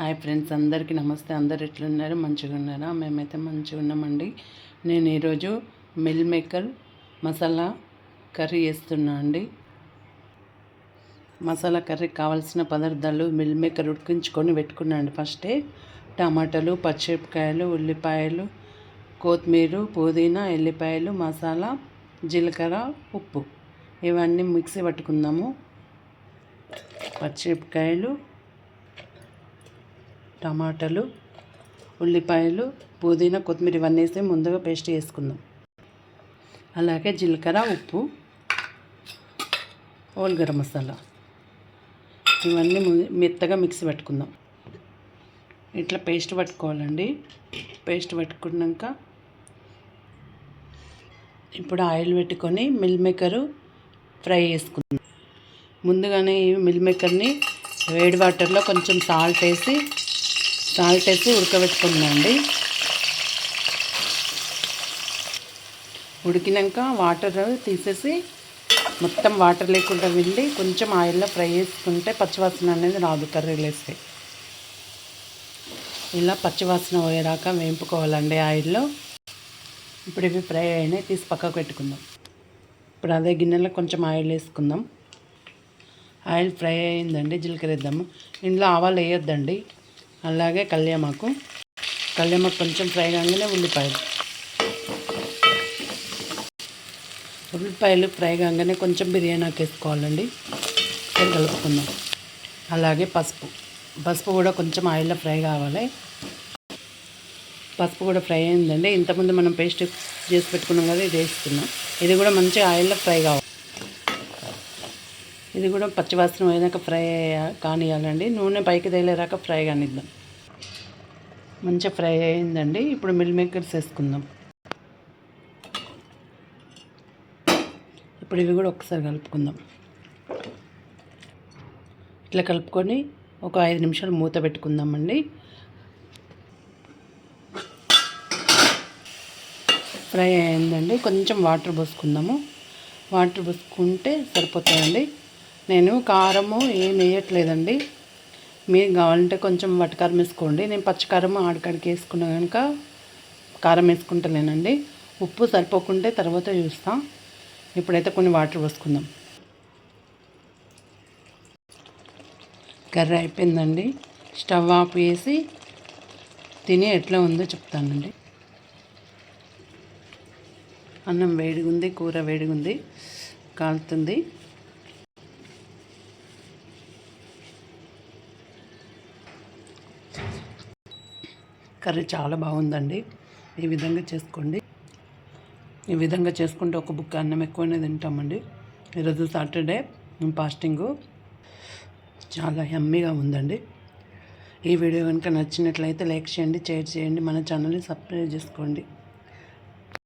Hi friends అందరికీ నమస్తే. అందరు ఎట్లున్నారు? మంచిగా ఉన్నారా? మేమైతే మంచిగా ఉన్నామండి. నేను ఈరోజు మిల్ మేకర్ మసాలా కర్రీ వేస్తున్నా అండి. మసాలా కర్రీ కావాల్సిన పదార్థాలు మిల్ మేకర్ ఉడికించుకొని పెట్టుకున్నాను ఫస్టే. టమాటాలు పచ్చిమిరపకాయలు ఉల్లిపాయలు కొత్తిమీర పుదీనా ఎల్లిపాయలు మసాలా జీలకర్ర ఉప్పు. ఇవన్నీ మిక్సీ పట్టుకుందాము. పచ్చిమిరపకాయలు టమాటాలు ఉల్లిపాయలు పుదీనా కొత్తిమీర ఇవన్నీ వేసి ముందుగా పేస్ట్ చేసుకుందాం. అలాగే జీలకర్ర ఉప్పు ఓల్ గరం మసాలా. ఇవన్నీ మెత్తగా మిక్సీ పెట్టుకుందాం. ఇట్లా పేస్ట్ పట్టుకోవాలండి. పేస్ట్ పట్టుకున్నాక ఇప్పుడు ఆయిల్ పెట్టుకొని మిల్ మేకరు ఫ్రై చేసుకుందాం. ముందుగానే ఈ మిల్ మేకర్ని వేడి వాటర్లో కొంచెం సాల్ట్ వేసి సాల్ట్ వేసి ఉడకబెట్టుకుందండి ఉడికినాక వాటర్ తీసేసి మొత్తం వాటర్ లేకుండా వెళ్ళి కొంచెం ఆయిల్లో ఫ్రై చేసుకుంటే పచ్చివాసన అనేది రాదు కర్రీలు వేస్తే ఇలా పచ్చివాసన పోయేదాకా వేంపుకోవాలండి ఆయిల్లో. ఇప్పుడు ఇవి ఫ్రై అయినాయి తీసి పక్కకు పెట్టుకుందాం. ఇప్పుడు అదే గిన్నెలో కొంచెం ఆయిల్ వేసుకుందాం. ఆయిల్ ఫ్రై అయిందండి జీలకర్ర వేద్దాము. ఇందులో ఆవాలు వేయొద్దండి. అలాగే కళ్యామాకు. కళ్యామాకు కొంచెం ఫ్రై కాగానే ఉల్లిపాయలు. ఉల్లిపాయలు ఫ్రై కాగానే కొంచెం బిర్యానీకి వేసుకోవాలండి. ఒకసారి కలుపుకుందాం. అలాగే పసుపు. పసుపు కూడా కొంచెం ఆయిల్లో ఫ్రై కావాలి. పసుపు కూడా ఫ్రై అయిందండి. ఇంతకుముందు మనం పేస్ట్ చేసి పెట్టుకున్నాం కదా ఇది వేసుకున్నాం. ఇది కూడా మంచిగా ఆయిల్లో ఫ్రై కావాలి. ఇది కూడా పచ్చివాసన పోయినాక ఫ్రై కానియాలండి నూనె పైకి తేలేరాక ఫ్రై కానిద్దాం. మంచిగా ఫ్రై అయిందండి. ఇప్పుడు మిల్ మేకర్స్ వేసుకుందాం. ఇప్పుడు ఇవి కూడా ఒకసారి కలుపుకుందాం. ఇట్లా కలుపుకొని ఒక ఐదు నిమిషాలు మూత పెట్టుకుందామండి. ఫ్రై అయిందండి. కొంచెం వాటర్ పోసుకుందాము. వాటర్ పోసుకుంటే సరిపోతాయండి. నేను కారము ఏం వేయట్లేదండి. మీరు కావాలంటే కొంచెం వటకారం వేసుకోండి. నేను పచ్చికారం ఆడికాడికి వేసుకున్నా కనుక కారం వేసుకుంటలేనండి. ఉప్పు సరిపోకుంటే తర్వాత చూస్తాం. ఇప్పుడైతే కొన్ని వాటర్ పోసుకుందాం. కర్రీ అయిపోయిందండి. స్టవ్ ఆఫ్ చేసి తిని ఎట్లా ఉందో చెప్తానండి. అన్నం వేడిగా ఉంది కూర వేడిగా ఉంది కాలుతుంది. కర్రీ చాలా బాగుందండి. ఈ విధంగా చేసుకోండి. ఈ విధంగా చేసుకుంటే ఒక బుక్ అన్నం ఎక్కువనే తింటామండి. ఈరోజు సాటర్డే ఫాస్టింగు. చాలా యమ్మీగా ఉందండి. ఈ వీడియో కనుక నచ్చినట్లయితే లైక్ చేయండి షేర్ చేయండి. మన ఛానల్ని సబ్స్క్రైబ్ చేసుకోండి.